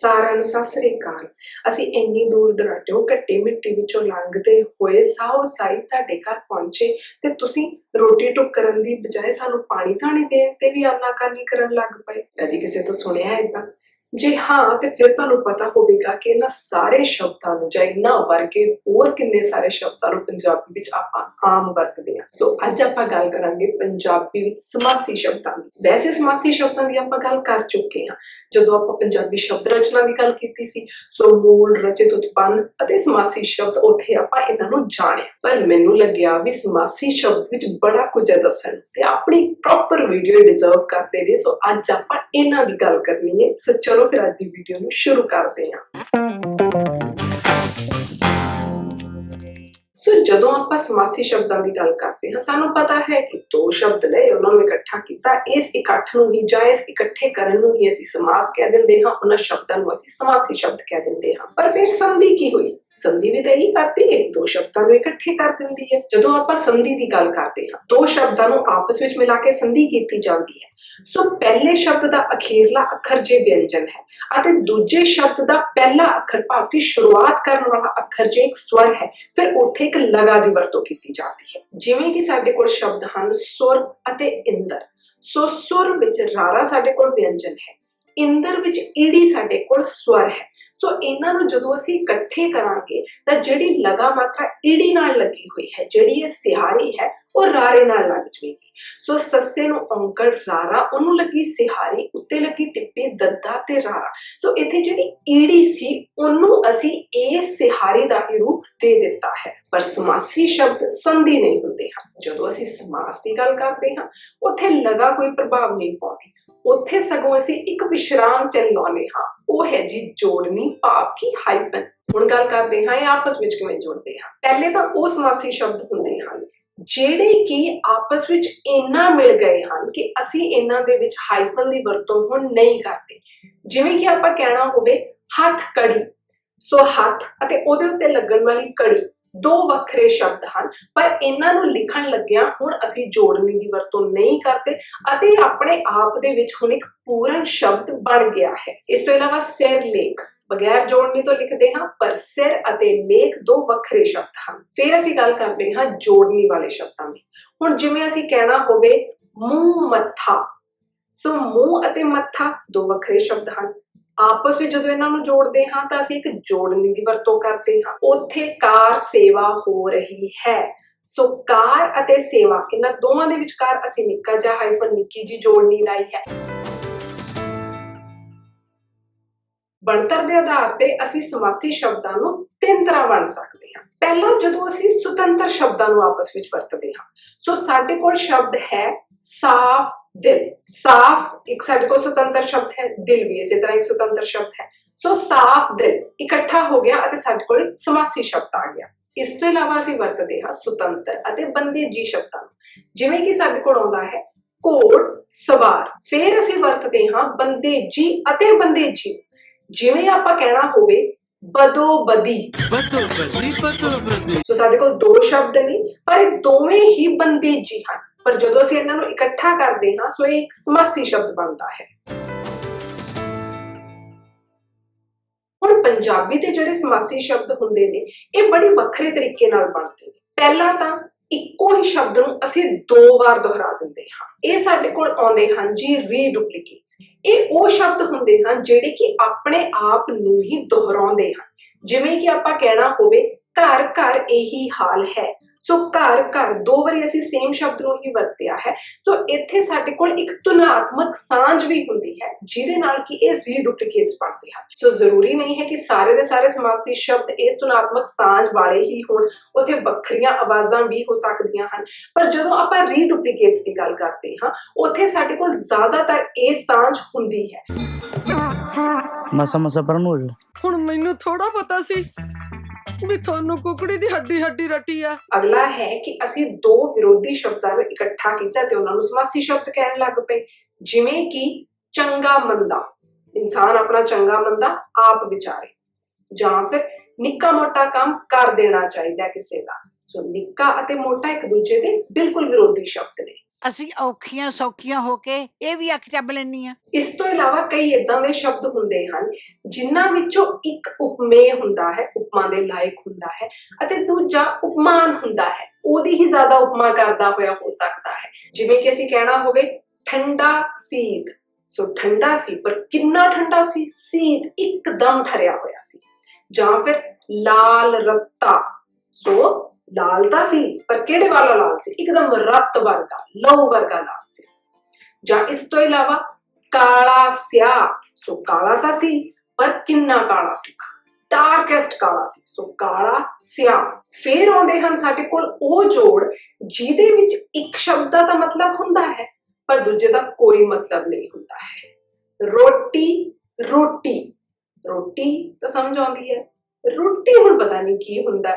ਸਾਰਿਆਂ ਨੂੰ ਸਤਿ ਸ੍ਰੀ ਅਕਾਲ। ਅਸੀਂ ਇੰਨੀ ਦੂਰ ਦਰਾਟਿਓ ਘੱਟੇ ਮਿੱਟੀ ਵਿੱਚੋਂ ਲੰਘਦੇ ਹੋਏ ਸਾਹੋ ਸਾਈ ਤੁਹਾਡੇ ਘਰ ਪਹੁੰਚੇ ਤੇ ਤੁਸੀਂ ਰੋਟੀ ਟੁੱਕ ਕਰਨ ਦੀ ਬਜਾਏ ਸਾਨੂੰ ਪਾਣੀ ਧਾਣੀ ਦੇਣ ਤੇ ਵੀ ਆਨਾਕਾਨੀ ਕਰਨ ਲੱਗ ਪਏ। ਕਦੀ ਕਿਸੇ ਤੋਂ ਸੁਣਿਆ ਏਦਾਂ? ਜੇ ਹਾਂ, ਤੇ ਫਿਰ ਤੁਹਾਨੂੰ ਪਤਾ ਹੋਵੇਗਾ ਕਿ ਇਹਨਾਂ ਸਾਰੇ ਸ਼ਬਦਾਂ ਨੂੰ ਜਾਂ ਇਹਨਾਂ ਵਰਗੇ ਹੋਰ ਕਿੰਨੇ ਸਾਰੇ ਸ਼ਬਦਾਂ ਨੂੰ ਪੰਜਾਬੀ ਵਿੱਚ ਆਪਾਂ ਆਮ ਵਰਤਦੇ ਹਾਂ। ਸੋ ਅੱਜ ਆਪਾਂ ਗੱਲ ਕਰਾਂਗੇ ਪੰਜਾਬੀ ਵਿੱਚ ਸਮਾਸੀ ਸ਼ਬਦਾਂ ਦੀ। ਵੈਸੇ ਸਮਾਸੀ ਸ਼ਬਦਾਂ ਦੀ ਆਪਾਂ ਗੱਲ ਕਰ ਚੁੱਕੇ ਹਾਂ। ਜਦੋਂ ਆਪਾਂ ਪੰਜਾਬੀ ਸ਼ਬਦ ਰਚਨਾ ਦੀ ਗੱਲ ਕੀਤੀ ਸੀ, ਸੋ ਮੂਲ ਰਚਿਤ ਉਤਪੰਨ ਅਤੇ ਸਮਾਸੀ ਸ਼ਬਦ ਉੱਥੇ ਆਪਾਂ ਇਹਨਾਂ ਨੂੰ ਜਾਣਿਆ। ਪਰ ਮੈਨੂੰ ਲੱਗਿਆ ਵੀ ਸਮਾਸੀ ਸ਼ਬਦ ਵਿੱਚ ਬੜਾ ਕੁਝ ਹੈ ਦੱਸਣ ਤੇ ਆਪਣੀ ਪ੍ਰੋਪਰ ਵੀਡੀਓ ਡਿਜ਼ਰਵ ਕਰਦੇ ਨੇ। ਸੋ ਅੱਜ ਆਪਾਂ ਇਹਨਾਂ ਦੀ ਗੱਲ ਕਰਨੀ ਹੈ। ਸੋ ਚਲੋ ਫਿਰ ਅੱਜ ਦੀ ਵੀਡੀਓ ਨੂੰ ਸ਼ੁਰੂ ਕਰਦੇ ਹਾਂ। ਸੋ ਜਦੋਂ ਆਪਾਂ ਸਮਾਸੀ ਸ਼ਬਦਾਂ ਦੀ ਗੱਲ ਕਰਦੇ ਹਾਂ, ਸਾਨੂੰ ਪਤਾ ਹੈ ਕਿ ਦੋ ਸ਼ਬਦ ਲਏ ਉਹਨਾਂ ਨੂੰ ਇਕੱਠਾ ਕੀਤਾ। ਇਸ ਇਕੱਠ ਨੂੰ ਹੀ ਜਾਂ ਇਸ ਇਕੱਠੇ ਕਰਨ ਨੂੰ ਹੀ ਅਸੀਂ ਸਮਾਸ ਕਹਿ ਦਿੰਦੇ ਹਾਂ, ਉਹਨਾਂ ਸ਼ਬਦਾਂ ਨੂੰ ਅਸੀਂ ਸਮਾਸੀ ਸ਼ਬਦ ਕਹਿ ਦਿੰਦੇ ਹਾਂ। ਪਰ ਫਿਰ ਸੰਧੀ ਕੀ ਹੋਈ? ਸੰਧੀ ਵੀ ਤਾਂ ਇਹੀ ਕਰਦੀ ਹੈ, ਦੋ ਸ਼ਬਦਾਂ ਨੂੰ ਇਕੱਠੇ ਕਰ ਦਿੰਦੀ ਹੈ। ਜਦੋਂ ਆਪਾਂ ਸੰਧੀ ਦੀ ਗੱਲ ਕਰਦੇ ਹਾਂ, ਦੋ ਸ਼ਬਦਾਂ ਨੂੰ ਆਪਸ ਵਿੱਚ ਮਿਲਾ ਕੇ ਸੰਧੀ ਕੀਤੀ ਜਾਂਦੀ ਹੈ। ਸੋ ਪਹਿਲੇ ਸ਼ਬਦ ਦਾ ਅਖੀਰਲਾ ਅੱਖਰ ਜੇ ਵਿਅੰਜਨ ਹੈ ਅਤੇ ਦੂਜੇ ਸ਼ਬਦ ਦਾ ਪਹਿਲਾ ਅੱਖਰ ਭਾਵ ਕਿ ਸ਼ੁਰੂਆਤ ਕਰਨ ਵਾਲਾ ਅੱਖਰ ਜੇ ਇੱਕ ਸਵਰ ਹੈ, ਫਿਰ ਉੱਥੇ ਇੱਕ ਲਗਾ ਦੀ ਵਰਤੋਂ ਕੀਤੀ ਜਾਂਦੀ ਹੈ। ਜਿਵੇਂ ਕਿ ਸਾਡੇ ਕੋਲ ਸ਼ਬਦ ਹਨ ਸੁਰ ਅਤੇ ਇੰਦਰ। ਸੋ ਸੁਰ ਵਿੱਚ ਰਾਰਾ ਸਾਡੇ ਕੋਲ ਵਿਅੰਜਨ ਹੈ, ਇੰਦਰ ਵਿੱਚ ਈੜੀ ਸਾਡੇ ਕੋਲ ਸਵਰ ਹੈ। ਸੋ ਇਹਨਾਂ ਨੂੰ ਜਦੋਂ ਅਸੀਂ ਇਕੱਠੇ ਕਰਾਂਗੇ ਤਾਂ ਜਿਹੜੀ ਲਗਾ ਮਾਤਰਾ ਈੜੀ ਨਾਲ ਲੱਗੀ ਹੋਈ ਹੈ, ਜਿਹੜੀ ਇਹ ਸਿਹਾਰੀ ਹੈ, ਉਹ ਰਾਰੇ ਨਾਲ ਲੱਗ ਜਵੇਗੀ। ਸੋ ਸੱਸੇ ਨੂੰ ਔਂਕੜ ਰਾਰਾ, ਉਹਨੂੰ ਲੱਗੀ ਸਿਹਾਰੀ, ਉੱਤੇ ਲੱਗੀ ਟਿੱਪੀ ਦੱਦਾ ਤੇ ਰਾਰਾ। ਸੋ ਇੱਥੇ ਜਿਹੜੀ ਈੜੀ ਸੀ, ਉਹਨੂੰ ਅਸੀਂ ਇਹ ਸਿਹਾਰੀ ਦਾ ਹੀ ਰੂਪ ਦੇ ਦਿੱਤਾ ਹੈ। ਪਰ ਸਮਾਸੀ ਸ਼ਬਦ ਸੰਧੀ ਨਹੀਂ ਹੁੰਦੇ ਹਨ। ਜਦੋਂ ਅਸੀਂ ਸਮਾਸ ਦੀ ਗੱਲ ਕਰਦੇ ਹਾਂ, ਉੱਥੇ ਲਗਾ ਕੋਈ ਪ੍ਰਭਾਵ ਨਹੀਂ ਪਾਉਂਦੀ। ਉੱਥੇ ਸਗੋਂ ਅਸੀਂ ਇੱਕ ਵਿਸ਼ਰਾਮ ਚਿੰਨ੍ਹ ਲਾਉਂਦੇ ਹਾਂ। ਉਹ ਹੈ ਜੀ ਜੋੜਨੀ ਭਾਵ ਕਿ ਹਾਈਫਨ ਹੁਣ ਗੱਲ ਕਰਦੇ ਹਾਂ, ਇਹ ਆਪਸ ਵਿੱਚ ਕਿਵੇਂ ਜੋੜਦੇ ਹਾਂ? ਪਹਿਲੇ ਤਾਂ ਉਹ ਸਮਾਸੀ ਸ਼ਬਦ ਹੁੰਦੇ ਹਨ, ਜਿਹੜੇ ਕਿ ਆਪਸ ਵਿੱਚ ਇੰਨਾ ਮਿਲ ਗਏ ਹਨ ਕਿ ਅਸੀਂ ਇਹਨਾਂ ਦੇ ਵਿੱਚ ਹਾਈਫਨ ਦੀ ਵਰਤੋਂ ਹੁਣ ਨਹੀਂ ਕਰਦੇ। ਜਿਵੇਂ ਕਿ ਆਪਾਂ ਕਹਿਣਾ ਹੋਵੇ, ਹੱਥ ਕੜੀ। ਸੋ ਹੱਥ ਅਤੇ ਉਹਦੇ ਉੱਤੇ ਲੱਗਣ ਵਾਲੀ ਕੜੀ। ਦੋ ਵੱਖਰੇ ਸ਼ਬਦ ਹਨ, ਪਰ ਇਹਨਾਂ ਨੂੰ ਲਿਖਣ ਲੱਗਿਆਂ ਹੁਣ ਅਸੀਂ ਜੋੜਨੀ ਦੀ ਵਰਤੋਂ ਨਹੀਂ ਕਰਦੇ ਅਤੇ ਆਪਣੇ ਆਪ ਦੇ ਵਿੱਚ ਹੁਣ ਇੱਕ ਪੂਰਨ ਸ਼ਬਦ ਬਣ ਗਿਆ ਹੈ। ਇਸ ਤੋਂ ਇਲਾਵਾ ਸਿਰ ਲੇਖ, ਬਗੈਰ ਜੋੜਨੀ ਤੋਂ ਲਿਖਦੇ ਹਾਂ, ਪਰ ਸਿਰ ਅਤੇ ਲੇਖ ਦੋ ਵੱਖਰੇ ਸ਼ਬਦ ਹਨ। ਫਿਰ ਅਸੀਂ ਗੱਲ ਕਰਦੇ ਹਾਂ ਜੋੜਨੀ ਵਾਲੇ ਸ਼ਬਦਾਂ ਦੀ। ਹੁਣ ਜਿਵੇਂ ਅਸੀਂ ਕਹਿਣਾ ਹੋਵੇ ਮੂੰਹ ਮੱਥਾ, ਸੋ ਮੂੰਹ ਅਤੇ ਮੱਥਾ ਦੋ ਵੱਖਰੇ ਸ਼ਬਦ ਹਨ। ਆਪਸ ਵਿੱਚ ਜਦੋਂ ਇਹਨਾਂ ਨੂੰ ਜੋੜਦੇ ਹਾਂ ਤਾਂ ਅਸੀਂ ਇੱਕ ਜੋੜਨੀ ਦੀ ਵਰਤੋਂ ਕਰਦੇ ਹਾਂ। ਉੱਥੇ ਕਾਰ ਸੇਵਾ ਹੋ ਰਹੀ ਹੈ। ਸੋ ਕਾਰ ਅਤੇ ਸੇਵਾ, ਇਹਨਾਂ ਦੋਵਾਂ ਦੇ ਵਿਚਕਾਰ ਅਸੀਂ ਨਿੱਕਾ ਜਿਹਾ ਹਾਈਫਨ ਨਿੱਕੀ ਜੀ ਜੋੜਨੀ ਲਾਈ ਹੈ। ਬਣਤਰ ਦੇ ਆਧਾਰ ਤੇ ਅਸੀਂ ਸਮਾਸੀ ਸ਼ਬਦਾਂ ਨੂੰ ਤਿੰਨ ਤਰ੍ਹਾਂ ਵੰਡ ਸਕਦੇ ਹਾਂ। ਪਹਿਲਾ ਜਦੋਂ ਅਸੀਂ ਸੁਤੰਤਰ ਸ਼ਬਦਾਂ ਨੂੰ ਆਪਸ ਵਿੱਚ ਵਰਤਦੇ ਹਾਂ, ਸੋ ਸਾਡੇ ਕੋਲ ਸ਼ਬਦ ਹੈ ਸਾਫ਼ ਦਿਲ ਸਾਫ਼ ਇੱਕ ਸਾਡੇ ਕੋਲ ਸੁਤੰਤਰ ਸ਼ਬਦ ਹੈ ਦਿਲ ਵੀ ਇਸੇ ਤਰ੍ਹਾਂ ਇੱਕ ਸੁਤੰਤਰ ਸ਼ਬਦ ਹੈ ਸੋ ਸਾਫ਼ ਦਿਲ ਇਕੱਠਾ ਹੋ ਗਿਆ ਅਤੇ ਸਾਡੇ ਕੋਲ ਸਮਾਸੀ ਸ਼ਬਦ ਆ ਗਿਆ ਇਸ ਤੋਂ ਇਲਾਵਾ ਅਸੀਂ ਵਰਤਦੇ ਹਾਂ ਸੁਤੰਤਰ ਅਤੇ ਬੰਦੇਜੀ ਸ਼ਬਦਾਂ ਜਿਵੇਂ ਕਿ ਸਾਡੇ ਕੋਲ ਆਉਂਦਾ ਹੈ ਘੋੜ ਸਵਾਰ ਫਿਰ ਅਸੀਂ ਵਰਤਦੇ ਹਾਂ ਬੰਦੇਜੀ ਅਤੇ ਬੰਦੇਜੀ ਜਿਵੇਂ ਆਪਾਂ ਕਹਿਣਾ ਹੋਵੇ ਬਦੋ ਬਦੀ ਬਦੋ ਬਦੀ ਬਦੋ ਬਦੀ ਸੋ ਸਾਡੇ ਕੋਲ ਦੋ ਸ਼ਬਦ ਨੇ ਪਰ ਇਹ ਦੋਵੇਂ ਹੀ ਬੰਦੇਜੀ ਹਨ ਪਰ ਜਦੋਂ ਅਸੀਂ ਇਹਨਾਂ ਨੂੰ ਇਕੱਠਾ ਕਰਦੇ ਹਾਂ, ਸੋ ਇਹ ਇੱਕ ਸਮਾਸੀ ਸ਼ਬਦ ਬਣਦਾ ਹੈ। ਹੁਣ ਪੰਜਾਬੀ ਦੇ ਜਿਹੜੇ ਸਮਾਸੀ ਸ਼ਬਦ ਹੁੰਦੇ ਨੇ, ਇਹ ਬੜੀ ਵੱਖਰੇ ਤਰੀਕੇ ਨਾਲ ਬਣਦੇ ਨੇ। ਪਹਿਲਾਂ ਤਾਂ ਇੱਕੋ ਹੀ ਸ਼ਬਦ ਨੂੰ ਅਸੀਂ ਦੋ ਵਾਰ ਦੁਹਰਾ ਦਿੰਦੇ ਹਾਂ। ਇਹ ਸਾਡੇ ਕੋਲ ਆਉਂਦੇ ਹਨ ਜੀ ਰੀਡੁਪਲੀਕੇਟਸ ਇਹ ਉਹ ਸ਼ਬਦ ਹੁੰਦੇ ਹਨ ਜਿਹੜੇ ਕਿ ਆਪਣੇ ਆਪ ਨੂੰ ਹੀ ਦੁਹਰਾਉਂਦੇ ਹਨ। ਜਿਵੇਂ ਕਿ ਆਪਾਂ ਕਹਿਣਾ ਹੋਵੇ ਘਰ ਘਰ ਇਹੀ ਹਾਲ ਹੈ। ਸੋ ਘਰ ਘਰ ਦੋ ਵਾਰੀ ਅਸੀਂ ਸੇਮ ਸ਼ਬਦ ਨੂੰ ਹੀ ਵਰਤਿਆ ਹੈ। ਸੋ ਇੱਥੇ ਸਾਡੇ ਕੋਲ ਇੱਕ ਤੁਲਨਾਤਮਕ ਸਾਂਝ ਵੀ ਹੁੰਦੀ ਹੈ ਜਿਹਦੇ ਨਾਲ ਕਿ ਇਹ ਰੀਡੁਪਲੀਕੇਟਸ ਬਣਦੇ ਹਨ ਸੋ ਜ਼ਰੂਰੀ ਨਹੀਂ ਹੈ ਕਿ ਸਾਰੇ ਦੇ ਸਾਰੇ ਸਮਾਸੀ ਸ਼ਬਦ ਇਸ ਤੁਲਨਾਤਮਕ ਸਾਂਝ ਵਾਲੇ ਹੀ ਹੋਣ ਉੱਥੇ ਵੱਖਰੀਆਂ ਆਵਾਜ਼ਾਂ ਵੀ ਹੋ ਸਕਦੀਆਂ ਹਨ। ਪਰ ਜਦੋਂ ਆਪਾਂ ਰੀਡੁਪਲੀਕੇਟਸ ਦੀ ਗੱਲ ਕਰਦੇ ਹਾਂ ਉੱਥੇ ਸਾਡੇ ਕੋਲ ਜ਼ਿਆਦਾਤਰ ਇਹ ਸਾਂਝ ਹੁੰਦੀ ਹੈ। ਮਸਾ ਮਸਾ ਪਰਨ ਹੋ ਜਾ ਹੁਣ ਮੈਨੂੰ ਥੋੜਾ ਪਤਾ ਸੀ ਵੀ ਤੁਹਾਨੂੰ ਕੁਕੜੀ ਦੀ ਹੱਡੀ ਹੱਡੀ ਰਟੀ ਆ। ਅਗਲਾ ਹੈ ਕਿ ਅਸੀਂ ਦੋ ਵਿਰੋਧੀ ਸ਼ਬਦਾਂ ਨੂੰ ਇਕੱਠਾ ਕੀਤਾ ਤੇ ਉਹਨਾਂ ਨੂੰ ਸਮਾਸੀ ਸ਼ਬਦ ਕਹਿਣ ਲੱਗ ਪਏ। ਜਿਵੇਂ ਕਿ ਚੰਗਾ ਮੰਦਾ। ਇਨਸਾਨ ਆਪਣਾ ਚੰਗਾ ਮੰਦਾ ਆਪ ਵਿਚਾਰੇ। ਜਾਂ ਫਿਰ ਨਿੱਕਾ ਮੋਟਾ ਕੰਮ ਕਰ ਦੇਣਾ ਚਾਹੀਦਾ ਕਿਸੇ ਦਾ। ਸੋ ਨਿੱਕਾ ਅਤੇ ਮੋਟਾ ਇੱਕ ਦੂਜੇ ਦੇ ਬਿਲਕੁਲ ਵਿਰੋਧੀ ਸ਼ਬਦ ਨੇ। ਅਸੀਂ ਔਖੀਆਂ ਸੌਖੀਆਂ ਹੋ ਕੇ ਇਹ ਵੀ ਅੱਖ ਚੱਬ ਲੈਣੀ ਆ ਇਸ ਤੋਂ ਇਲਾਵਾ ਕਈ ਇਦਾਂ ਦੇ ਸ਼ਬਦ ਹੁੰਦੇ ਹਨ, ਜਿਨ੍ਹਾਂ ਵਿੱਚੋਂ ਇੱਕ ਉਪਮੇय ਹੁੰਦਾ ਹੈ, ਉਪਮਾ ਦੇ ਲਾਇਕ ਹੁੰਦਾ ਹੈ ਅਤੇ ਦੂਜਾ ਉਪਮਾਨ ਹੁੰਦਾ ਹੈ। ਉਹਦੀ ਹੀ ਜ਼ਿਆਦਾ ਉਪਮਾ ਕਰਦਾ ਹੋਇਆ ਹੋ ਸਕਦਾ ਹੈ। ਜਿਵੇਂ ਕਿ ਅਸੀਂ ਕਹਿਣਾ ਹੋਵੇ, ਠੰਡਾ ਸੀਤ। ਸੋ ਠੰਡਾ ਸੀ ਪਰ ਕਿੰਨਾ ਠੰਡਾ ਸੀ? ਸੀਤ ਇੱਕਦਮ ਠਰਿਆ ਹੋਇਆ ਸੀ। ਜਾਂ ਫਿਰ ਲਾਲ ਰੱਤਾ। ਸੋ ਲਾਲ ਤਾਂ ਸੀ, ਪਰ ਕਿਹੜੇ ਵਾਲਾ ਲਾਲ ਸੀ? ਇੱਕਦਮ ਰੱਤ ਵਰਗਾ, ਲਹੂ ਵਰਗਾ ਲਾਲ ਸੀ। ਜਾਂ ਇਸ ਤੋਂ ਇਲਾਵਾ ਕਾਲਾ ਸਿਆ, ਸੋ ਕਾਲਾ ਤਾਂ ਸੀ, ਪਰ ਕਿੰਨਾ ਕਾਲਾ ਸੀ? ਡਾਰਕੈਸਟ ਕਾਲਾ ਸੀ, ਸੋ ਕਾਲਾ ਸਿਆ। ਫਿਰ ਆਉਂਦੇ ਹਨ ਸਾਡੇ ਕੋਲ ਉਹ ਜੋੜ, ਜਿਹਦੇ ਵਿੱਚ ਇੱਕ ਸ਼ਬਦ ਦਾ ਤਾਂ ਮਤਲਬ ਹੁੰਦਾ ਹੈ, ਪਰ ਦੂਜੇ ਦਾ ਕੋਈ ਮਤਲਬ ਨਹੀਂ ਹੁੰਦਾ ਹੈ। ਰੋਟੀ ਰੋਟੀ। ਰੋਟੀ ਤਾਂ ਸਮਝ ਆਉਂਦੀ ਹੈ। ਰੋਟੀ ਹੁਣ ਪਤਾ ਨਹੀਂ ਕੀ ਹੁੰਦਾ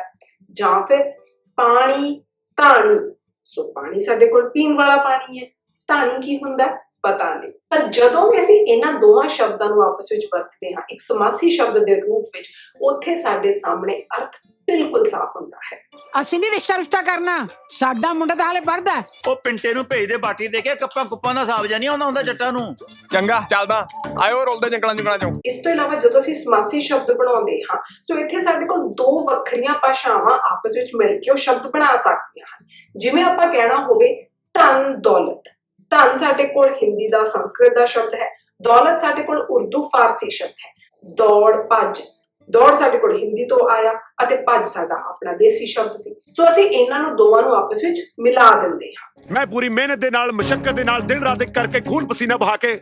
ਜਾਂ ਫਿਰ ਪਾਣੀ, ਧਾਣੀ। ਸੋ ਪਾਣੀ ਸਾਡੇ ਕੋਲ ਪੀਣ ਵਾਲਾ ਪਾਣੀ ਹੈ। ਧਾਣੀ ਕੀ ਹੁੰਦਾ? ਪਤਾ ਨਹੀਂ। ਪਰ ਜਦੋਂ ਵੀ ਅਸੀਂ ਇਹਨਾਂ ਦੋਵਾਂ ਸ਼ਬਦਾਂ ਨੂੰ ਆਪਸ ਵਿੱਚ ਵਰਤਦੇ ਹਾਂ, ਇੱਕ ਸਮਾਸੀ ਸ਼ਬਦ ਦੇ ਰੂਪ ਵਿੱਚ, ਉੱਥੇ ਸਾਡੇ ਸਾਹਮਣੇ ਅਰਥ ਬਿਲਕੁਲ ਸਾਫ਼ ਹੁੰਦਾ ਹੈ। ਅਸੀਂ ਨਹੀਂ ਰਿਸ਼ਤਾ ਰੁਸ਼ਤਾ ਕਰਨਾ। ਸਾਡਾ ਮੁੰਡਾ ਤਾਂ ਹਾਲੇ ਪੜਦਾ ਉਹ ਪਿੰਟੇ ਨੂੰ ਭੇਜ ਦੇ ਬਾਟੀ ਦੇ ਕੇ ਕੱਪਾਂ ਕੁੱਪਾਂ ਦਾ ਹਿਸਾਬ ਜਾਂ ਨਹੀਂ ਆਉਂਦਾ ਹੁੰਦਾ ਜੱਟਾਂ ਨੂੰ। ਚੰਗਾ ਚੱਲਦਾ। ਆਇਓ ਰੋਲਦੇ ਜੰਗਲਾਂ ਜੰਗਲਾਂ ਚੋਂ। ਇਸ ਤੋਂ ਇਲਾਵਾ ਜਦੋਂ ਅਸੀਂ ਸਮਾਸੀ ਸ਼ਬਦ ਬਣਾਉਂਦੇ ਹਾਂ ਸੋ ਇੱਥੇ ਸਾਡੇ ਕੋਲ ਦੋ ਵੱਖਰੀਆਂ ਭਾਸ਼ਾਵਾਂ ਆਪਸ ਵਿੱਚ ਮਿਲ ਕੇ ਉਹ ਸ਼ਬਦ ਬਣਾ ਸਕਦੀਆਂ ਹਨ। ਜਿਵੇਂ ਆਪਾਂ ਕਹਿਣਾ ਹੋਵੇ ਧਨ ਦੌਲਤ। ਧਨ ਸਾਡੇ ਕੋਲ ਹਿੰਦੀ ਦਾ ਸੰਸਕ੍ਰਿਤ ਦਾ ਸ਼ਬਦ ਹੈ। ਦੌਲਤ ਸਾਡੇ ਕੋਲ ਉਰਦੂ ਫਾਰਸੀ ਸ਼ਬਦ ਹੈ। ਦੌੜ ਭੱਜ। ਦੌੜ ਸਾਡੇ ਕੋਲ ਹਿੰਦੀ ਤੋਂ ਆਇਆ ਅਤੇ ਭੱਜ ਸਾਡਾ ਆਪਣਾ ਦੇਸੀ ਸ਼ਬਦ ਸੀ। ਸੋ ਅਸੀਂ ਇਹਨਾਂ ਨੂੰ ਦੋਵਾਂ ਨੂੰ ਆਪਸ ਵਿੱਚ ਮਿਲਾ ਦਿੰਦੇ ਹਾਂ। ਮੈਂ ਪੂਰੀ ਮਿਹਨਤ ਦੇ ਨਾਲ ਮੁਸ਼ਕਲ ਦੇ ਨਾਲ ਦਿਨ ਰਾਤ ਇੱਕ ਕਰਕੇ ਖੂਨ ਪਸੀਨਾ ਬਹਾ ਕੇ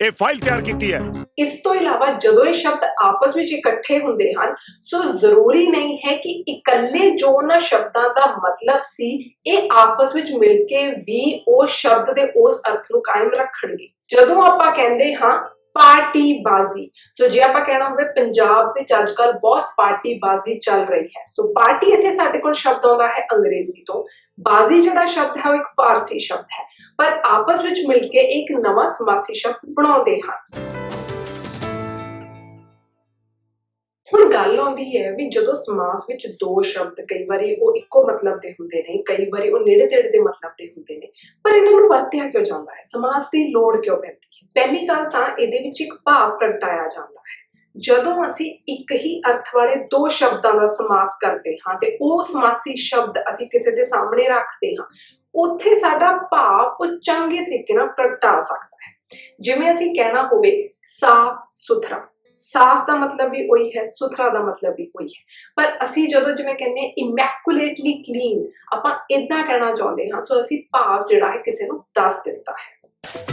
ਇਹ ਫਾਈਲ ਤਿਆਰ ਕੀਤੀ ਹੈ। ਇਸ ਤੋਂ ਇਲਾਵਾ ਜਦੋਂ ਇਹ ਸ਼ਬਦ ਆਪਸ ਵਿੱਚ ਇਕੱਠੇ ਹੁੰਦੇ ਹਨ ਸੋ ਜ਼ਰੂਰੀ ਨਹੀਂ ਹੈ ਕਿ ਇਕੱਲੇ ਜੋ ਉਹਨਾਂ ਸ਼ਬਦਾਂ ਦਾ ਮਤਲਬ ਸੀ ਇਹ ਆਪਸ ਵਿੱਚ ਮਿਲ ਕੇ ਵੀ ਉਹ ਸ਼ਬਦ ਦੇ ਉਸ ਅਰਥ ਨੂੰ ਕਾਇਮ ਰੱਖਣਗੇ। ਜਦੋਂ ਆਪਾਂ ਕਹਿੰਦੇ ਹਾਂ ਪਾਰਟੀ ਬਾਜ਼ੀ ਸੋ ਜੇ ਆਪਾਂ ਕਹਿਣਾ ਹੋਵੇ ਪੰਜਾਬ ਵਿੱਚ ਅੱਜ ਅੱਜਕੱਲ ਬਹੁਤ ਪਾਰਟੀ ਬਾਜ਼ੀ ਚੱਲ ਰਹੀ ਹੈ। ਸੋ ਪਾਰਟੀ ਇੱਥੇ ਸਾਡੇ ਕੋਲ ਸ਼ਬਦ ਆਉਂਦਾ ਹੈ ਅੰਗਰੇਜ਼ੀ ਤੋਂ। ਬਾਜ਼ੀ ਜਿਹੜਾ ਸ਼ਬਦ ਹੈ ਉਹ ਇੱਕ ਫਾਰਸੀ ਸ਼ਬਦ ਹੈ। ਪਰ ਆਪਸ ਵਿੱਚ ਮਿਲ ਕੇ ਇੱਕ ਨਵਾਂ ਸਮਾਸੀ ਸ਼ਬਦ ਬਣਾਉਂਦੇ ਹਨ। ਹੁਣ ਗੱਲ ਆਉਂਦੀ ਹੈ ਵੀ ਜਦੋਂ ਸਮਾਸ ਵਿੱਚ ਦੋ ਸ਼ਬਦ ਕਈ ਵਾਰੀ ਉਹ ਇੱਕੋ ਮਤਲਬ ਦੇ ਹੁੰਦੇ ਨੇ, ਕਈ ਵਾਰੀ ਉਹ ਨੇੜੇ ਤੇੜੇ ਦੇ ਮਤਲਬ ਦੇ ਹੁੰਦੇ ਨੇ, ਪਰ ਇਹਨਾਂ ਨੂੰ ਵਰਤਿਆ ਕਿਉਂ ਜਾਂਦਾ ਹੈ? ਸਮਾਸ ਦੀ ਲੋੜ ਕਿਉਂ ਪੈਂਦੀ ਹੈ? ਪਹਿਲੀ ਗੱਲ ਤਾਂ ਇਹਦੇ ਵਿੱਚ ਇੱਕ ਭਾਵ ਪ੍ਰਗਟਾਇਆ ਜਾਂਦਾ ਹੈ। ਜਦੋਂ ਅਸੀਂ ਇੱਕ ਹੀ ਅਰਥ ਵਾਲੇ ਦੋ ਸ਼ਬਦਾਂ ਦਾ ਸਮਾਸ ਕਰਦੇ ਹਾਂ ਤੇ ਉਹ ਸਮਾਸੀ ਸ਼ਬਦ ਅਸੀਂ ਕਿਸੇ ਦੇ ਸਾਹਮਣੇ ਰੱਖਦੇ ਹਾਂ, ਉੱਥੇ ਸਾਡਾ ਭਾਵ ਉਹ ਚੰਗੇ ਤਰੀਕੇ ਨਾਲ ਪ੍ਰਗਟਾ ਸਕਦਾ ਹੈ। ਜਿਵੇਂ ਅਸੀਂ ਕਹਿਣਾ ਹੋਵੇ ਸਾਫ਼ ਸੁਥਰਾ ਸਾਫ਼ ਦਾ ਮਤਲਬ ਵੀ ਉਹੀ ਹੈ, ਸੁਥਰਾ ਦਾ ਮਤਲਬ ਵੀ ਉਹੀ ਹੈ। ਪਰ ਅਸੀਂ ਜਦੋਂ ਜਿਵੇਂ ਕਹਿੰਦੇ ਹਾਂ ਇਮੈਕੂਲੇਟਲੀ ਕਲੀਨ ਆਪਾਂ ਇਦਾਂ ਕਹਿਣਾ ਚਾਹੁੰਦੇ ਹਾਂ, ਸੋ ਅਸੀਂ ਭਾਵ ਜਿਹੜਾ ਹੈ ਕਿਸੇ ਨੂੰ ਦੱਸ ਦਿੱਤਾ ਹੈ।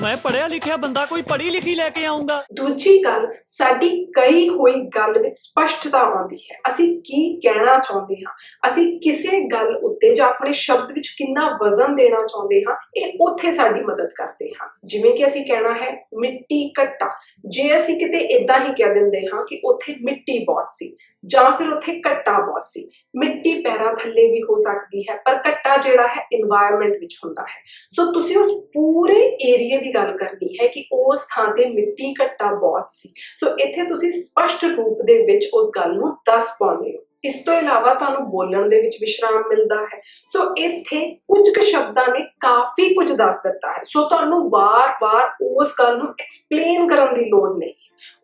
ਮੈਂ ਪੜਿਆ ਲਿਖਿਆ ਬੰਦਾ, ਕੋਈ ਪੜ੍ਹੀ ਲਿਖੀ ਲੈ ਕੇ ਆਉਂਗਾ ਦੂਜੀ ਗੱਲ, ਸਾਡੀ ਕਈ ਹੋਈ ਗੱਲ ਵਿੱਚ ਸਪਸ਼ਟਤਾ ਆਉਂਦੀ ਹੈ। ਅਸੀਂ ਕੀ ਕਹਿਣਾ ਚਾਹੁੰਦੇ ਹਾਂ? ਅਸੀਂ ਕਿਸੇ ਗੱਲ ਉੱਤੇ ਜਾਂ ਆਪਣੇ ਸ਼ਬਦ ਵਿੱਚ ਕਿੰਨਾ ਵਜ਼ਨ ਦੇਣਾ ਚਾਹੁੰਦੇ ਹਾਂ, ਇਹ ਉੱਥੇ ਸਾਡੀ ਮਦਦ ਕਰਦੇ ਹਾਂ। ਜਿਵੇਂ ਕਿ ਅਸੀਂ ਕਹਿਣਾ ਹੈ, ਮਿੱਟੀ ਘੱਟਾ। ਜੇ ਅਸੀਂ ਕਿਤੇ ਇਦਾਂ ਹੀ ਕਹਿ ਦਿੰਦੇ ਹਾਂ ਕਿ ਉੱਥੇ ਮਿੱਟੀ ਬਹੁਤ ਸੀ ਜਾਂ ਫਿਰ ਉੱਥੇ ਘੱਟਾ ਬਹੁਤ ਸੀ ਮਿੱਟੀ ਪੈਰਾਂ ਥੱਲੇ ਵੀ ਹੋ ਸਕਦੀ ਹੈ, ਪਰ ਘੱਟਾ ਜਿਹੜਾ ਹੈ এনवायरमेंट ਵਿੱਚ ਹੁੰਦਾ ਹੈ। ਸੋ ਤੁਸੀਂ ਉਸ ਪੂਰੇ ਏਰੀਆ ਦੀ ਗੱਲ ਕਰਨੀ ਹੈ ਕਿ ਉਸ ਥਾਂ ਤੇ ਮਿੱਟੀ ਘੱਟਾ ਬਹੁਤ ਸੀ। ਸੋ ਇੱਥੇ ਤੁਸੀਂ ਸਪਸ਼ਟ ਰੂਪ ਦੇ ਵਿੱਚ ਉਸ ਗੱਲ ਨੂੰ ਦੱਸ ਪਾਉਂਦੇ ਹੋ। ਇਸ ਤੋਂ ਇਲਾਵਾ ਤੁਹਾਨੂੰ ਬੋਲਣ ਦੇ ਵਿੱਚ ਵਿਸ਼ਰਾਮ ਮਿਲਦਾ ਹੈ। ਸੋ ਇੱਥੇ ਕੁਝ ਕੁ ਸ਼ਬਦਾਂ ਨੇ ਕਾਫੀ ਕੁਝ ਦੱਸ ਦਿੱਤਾ ਹੈ। ਸੋ ਤੁਹਾਨੂੰ ਵਾਰ-ਵਾਰ ਉਸ ਗੱਲ ਨੂੰ ਐਕਸਪਲੇਨ ਕਰਨ ਦੀ ਲੋੜ ਨਹੀਂ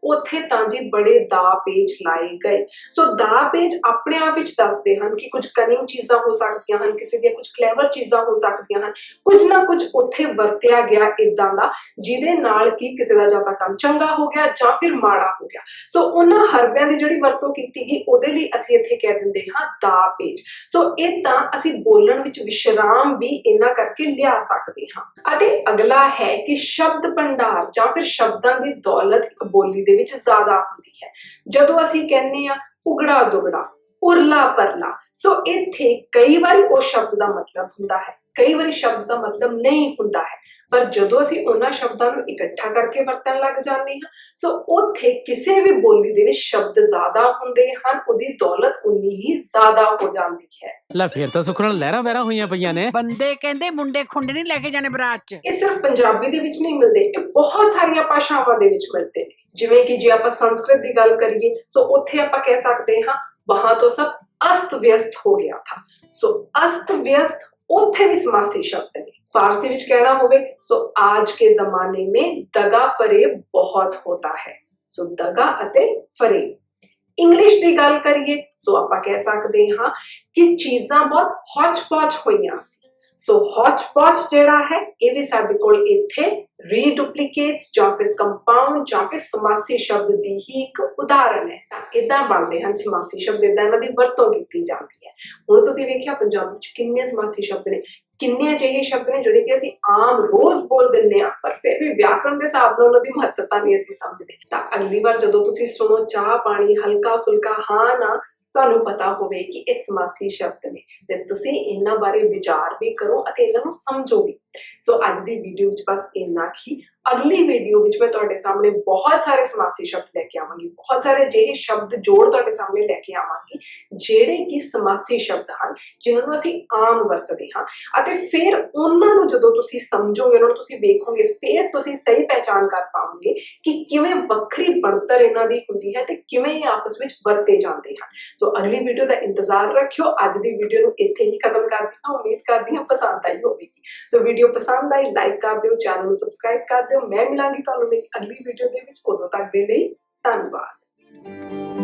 ਉੱਥੇ ਤਾਂ ਜੀ ਬੜੇ ਦਾ ਪੇਜ ਲਾਏ ਗਏ। ਸੋ ਦਾ ਪੇਜ ਆਪਣੇ ਆਪ ਵਿੱਚ ਦੱਸਦੇ ਹਨ ਕਿ ਕੁਝ ਕਨਿੰਗ ਚੀਜ਼ਾਂ ਹੋ ਸਕਦੀਆਂ ਹਨ, ਕਿਸੇ ਦੀਆਂ ਕੁਝ ਕਲੇਵਰ ਚੀਜ਼ਾਂ ਹੋ ਸਕਦੀਆਂ ਹਨ। ਕੁਝ ਨਾ ਕੁਝ ਉੱਥੇ ਵਰਤਿਆ ਗਿਆ ਇਦਾਂ ਦਾ, ਜਿਹਦੇ ਨਾਲ ਕਿ ਕਿਸੇ ਦਾ ਜਾਂ ਤਾਂ ਕੰਮ ਚੰਗਾ ਹੋ ਗਿਆ ਜਾਂ ਫਿਰ ਮਾੜਾ ਹੋ ਗਿਆ। ਸੋ ਉਹਨਾਂ ਹਰਬਿਆਂ ਦੀ ਜਿਹੜੀ ਵਰਤੋਂ ਕੀਤੀ ਗਈ, ਉਹਦੇ ਲਈ ਅਸੀਂ ਇੱਥੇ ਕਹਿ ਦਿੰਦੇ ਹਾਂ ਦਾ ਪੇਜ। ਸੋ ਇਹ ਤਾਂ ਅਸੀਂ ਬੋਲਣ ਵਿੱਚ ਵਿਸ਼ਰਾਮ ਵੀ ਇਹਨਾਂ ਕਰਕੇ ਲਿਆ ਸਕਦੇ ਹਾਂ। ਅਤੇ ਅਗਲਾ ਹੈ ਕਿ ਸ਼ਬਦ ਭੰਡਾਰ ਜਾਂ ਫਿਰ ਸ਼ਬਦਾਂ ਦੀ ਦੌਲਤ ਇੱਕ ਬੋਲੀ ਦੇ ਵਿੱਚ ਜ਼ਿਆਦਾ ਹੁੰਦੀ ਹੈ। ਜਦੋਂ ਅਸੀਂ ਕਹਿੰਦੇ ਆ ਉਗੜਾ ਦੁਗੜਾ ਉਰਲਾ ਪਰਲਾ ਸੋ ਇੱਥੇ ਕਈ ਵਾਰੀ ਉਹ ਸ਼ਬਦ ਦਾ ਮਤਲਬ ਹੁੰਦਾ ਹੈ। ਕਈ ਵਾਰੀ ਸ਼ਬਦ ਦਾ ਮਤਲਬ ਨਹੀਂ ਹੁੰਦਾ ਹੈ। ਪਰ ਜਦੋਂ ਅਸੀਂ ਉਹਨਾਂ ਸ਼ਬਦਾਂ ਨੂੰ ਇਕੱਠਾ ਕਰਕੇ ਵਰਤਣ ਲੱਗ ਜਾਂਦੇ ਹਾਂ ਸੋ ਉੱਥੇ ਕਿਸੇ ਵੀ ਬੋਲੀ ਦੇ ਵਿੱਚ ਸ਼ਬਦ ਜ਼ਿਆਦਾ ਹੁੰਦੇ ਹਨ ਉਹਦੀ ਦੌਲਤ ਉਨੀ ਹੀ ਜ਼ਿਆਦਾ ਹੋ ਜਾਂਦੀ ਹੈ। ਲੈ ਫੇਰ ਤਾਂ ਸੁਖਰਨ ਲਹਿਰਾਂ ਵਹਿਰਾਂ ਹੋਈਆਂ ਪਈਆਂ ਨੇ। ਬੰਦੇ ਕਹਿੰਦੇ ਮੁੰਡੇ ਖੁੰਡ ਨਹੀਂ ਲੈ ਕੇ ਜਾਣੇ ਬਰਾਤ 'ਚ। ਇਹ ਸਿਰਫ ਪੰਜਾਬੀ ਦੇ ਵਿੱਚ ਨਹੀਂ ਮਿਲਦੇ ਇਹ ਬਹੁਤ ਸਾਰੀਆਂ ਭਾਸ਼ਾਵਾਂ ਦੇ ਵਿੱਚ ਮਿਲਦੇ ਨੇ। ਜਿਵੇਂ ਕਿ ਜੇ ਆਪਾਂ ਸੰਸਕ੍ਰਿਤ ਦੀ ਗੱਲ ਕਰੀਏ ਸੋ ਉੱਥੇ ਆਪਾਂ ਕਹਿ ਸਕਦੇ ਹਾਂ ਵਹਾਂ ਤੋਂ ਸਭ ਅਸਤ ਵਿਅਸਤ ਹੋ ਗਿਆ ਥਾ ਸੋ ਅਸਤ ਵਿਅਸਤ ਉੱਥੇ ਵੀ ਸਮਾਸੀ ਸ਼ਬਦ ਨੇ ਫਾਰਸੀ ਵਿੱਚ ਕਹਿਣਾ ਹੋਵੇ ਸੋ ਆਜ ਕੇ ਜ਼ਮਾਨੇ में दगा फरेब बहुत होता है ਸੋ ਦਗਾ ਅਤੇ ਫਰੇਬ ਇੰਗਲਿਸ਼ ਦੀ ਗੱਲ ਕਰੀਏ ਸੋ ਆਪਾਂ ਕਹਿ ਸਕਦੇ ਹਾਂ ਕਿ ਚੀਜ਼ਾਂ ਬਹੁਤ ਹੌਚ-ਪੌਚ ਹੋਈਆਂ ਸੀ ਸੋ ਹੌਚ-ਪੌਚ ਜਿਹੜਾ ਹੈ, ਇਹ ਵੀ ਸਾਡੇ ਕੋਲ ਇੱਥੇ ਰੀਡੁਪਲੀਕੇਟਸ ਜਾਂ ਫਿਰ ਕੰਪਾਊਂਡ ਜਾਂ ਫਿਰ ਸਮਾਸੀ ਸ਼ਬਦ ਦੀ ਹੀ ਇੱਕ ਉਦਾਹਰਣ ਹੈ। ਤਾਂ ਇਦਾਂ ਬਣਦੇ ਹਨ ਸਮਾਸੀ ਸ਼ਬਦ ਇਦਾਂ ਇਹਨਾਂ ਦੀ ਵਰਤੋਂ ਕੀਤੀ ਜਾਂਦੀ ਹੈ। ਹੁਣ ਤੁਸੀਂ ਵੇਖਿਆ ਪੰਜਾਬੀ ਵਿੱਚ ਕਿੰਨੇ ਸਮਾਸੀ ਸ਼ਬਦ ਨੇ, ਕਿੰਨੇ ਅਜਿਹੇ ਸ਼ਬਦ ਨੇ ਜਿਹੜੇ ਕਿ ਅਸੀਂ ਆਮ ਰੋਜ਼ ਬੋਲ ਦਿੰਦੇ ਆ ਪਰ ਫਿਰ ਵੀ ਵਿਆਕਰਣ ਦੇ ਹਿਸਾਬ ਨਾਲ ਉਹਨਾਂ ਦੀ ਮਹੱਤਤਾ ਨਹੀਂ ਅਸੀਂ ਸਮਝਦੇ। ਤਾਂ ਅਗਲੀ ਵਾਰ ਜਦੋਂ ਤੁਸੀਂ ਸੁਣੋ ਚਾਹ ਪਾਣੀ ਹਲਕਾ ਫੁਲਕਾ ਹਾਂ, ਨਾ ਤੁਹਾਨੂੰ ਪਤਾ ਹੋਵੇ ਕਿ ਇਹ ਸਮਾਸੀ ਸ਼ਬਦ ਨੇ ਤੇ ਤੁਸੀਂ ਇਹਨਾਂ ਬਾਰੇ ਵਿਚਾਰ ਵੀ ਕਰੋ ਅਤੇ ਇਹਨਾਂ ਨੂੰ ਸਮਝੋ ਵੀ। ਸੋ ਅੱਜ ਦੀ ਵੀਡੀਓ ਵਿੱਚ ਬਸ ਇੰਨਾ ਹੀ। ਅਗਲੀ ਵੀਡੀਓ ਵਿੱਚ ਮੈਂ ਤੁਹਾਡੇ ਸਾਹਮਣੇ ਬਹੁਤ ਸਾਰੇ ਸਮਾਸੀ ਸ਼ਬਦ ਲੈ ਕੇ ਆਵਾਂਗੀ, ਬਹੁਤ ਸਾਰੇ ਅਜਿਹੇ ਸ਼ਬਦ ਜੋੜ ਤੁਹਾਡੇ ਸਾਹਮਣੇ ਲੈ ਕੇ ਆਵਾਂਗੀ, ਜਿਹੜੇ ਕਿ ਸਮਾਸੀ ਸ਼ਬਦ ਹਨ, ਜਿਨ੍ਹਾਂ ਨੂੰ ਅਸੀਂ ਆਮ ਵਰਤਦੇ ਹਾਂ। ਅਤੇ ਫਿਰ ਉਹਨਾਂ ਨੂੰ ਜਦੋਂ ਤੁਸੀਂ ਸਮਝੋਗੇ, ਉਹਨਾਂ ਨੂੰ ਤੁਸੀਂ ਵੇਖੋਗੇ, ਫਿਰ ਤੁਸੀਂ ਸਹੀ ਪਹਿਚਾਨ ਕਰ ਪਾਓਗੇ ਕਿ ਕਿਵੇਂ ਵੱਖਰੀ ਬਣਤਰ ਇਹਨਾਂ ਦੀ ਹੁੰਦੀ ਹੈ ਤੇ ਕਿਵੇਂ ਇਹ ਆਪਸ ਵਿੱਚ ਵਰਤੇ ਜਾਂਦੇ ਹਨ। ਸੋ ਅਗਲੀ ਵੀਡੀਓ ਦਾ ਇੰਤਜ਼ਾਰ ਰੱਖਿਓ। ਅੱਜ ਦੀ ਵੀਡੀਓ ਨੂੰ ਇੱਥੇ ਹੀ ਖਤਮ ਕਰਦੀ ਹਾਂ। ਉਮੀਦ ਕਰਦੀ ਹਾਂ ਪਸੰਦ ਆਈ ਹੋਵੇਗੀ। ਸੋ ਵੀਡੀਓ ਪਸੰਦ ਆਈ ਲਾਈਕ ਕਰ ਦਿਓ ਚੈਨਲ ਨੂੰ ਸਬਸਕ੍ਰਾਈਬ ਕਰ ਦਿਓ। ਮੈਂ ਮਿਲਾਂਗੀ ਤੁਹਾਨੂੰ ਮੇਰੀ ਅਗਲੀ ਵੀਡੀਓ ਦੇ ਵਿੱਚ ਉਦੋਂ ਤੱਕ ਦੇ ਲਈ ਧੰਨਵਾਦ।